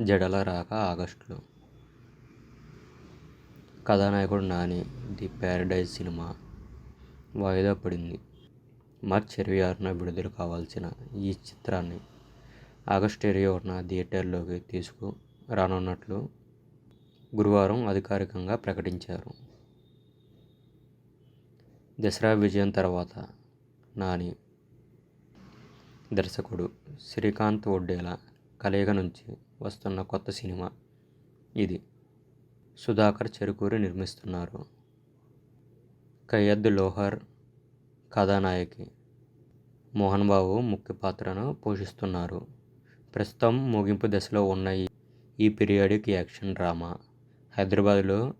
జడల రాక ఆగస్టులో. కథానాయకుడు నాని ది ప్యారడైజ్ సినిమా వాయిదా పడింది. మార్చి ఇరవై ఆరున విడుదల కావాల్సిన ఈ చిత్రాన్ని ఆగస్టు ఇరవై ఒకటిన థియేటర్లోకి తీసుకు రానున్నట్లు గురువారం అధికారికంగా ప్రకటించారు. దసరా విజయం తర్వాత నాని దర్శకుడు శ్రీకాంత్ ఒడ్డేలా కలయిక నుంచి వస్తున్న కొత్త సినిమా ఇది. సుధాకర్ చెరుకూరి నిర్మిస్తున్నారు. కయ్యద్ లోహర్ కథానాయకి మోహన్ బాబు ముఖ్య పాత్రను పోషిస్తున్నారు. ప్రస్తుతం ముగింపు దశలో ఉన్న ఈ పీరియాడిక్ యాక్షన్ డ్రామా హైదరాబాద్లో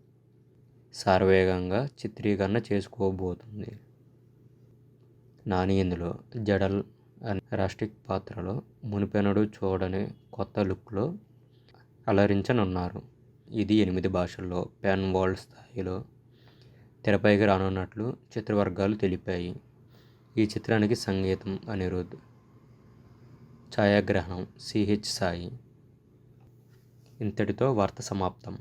సారవేగంగా చిత్రీకరణ చేసుకోబోతుంది. నాని ఇందులో జడల్ రాష్ట్రిక్ పాత్రలో మునిపెనడు చూడని కొత్త లుక్లో అలరించనున్నారు. ఇది ఎనిమిది భాషల్లో పెన్ వరల్డ్ స్థాయిలో తెరపైకి రానున్నట్లు చిత్రవర్గాలు తెలిపాయి. ఈ చిత్రానికి సంగీతం అనిరుద్ ఛాయాగ్రహణం సిహెచ్ సాయి. ఇంతటితో వార్త సమాప్తం.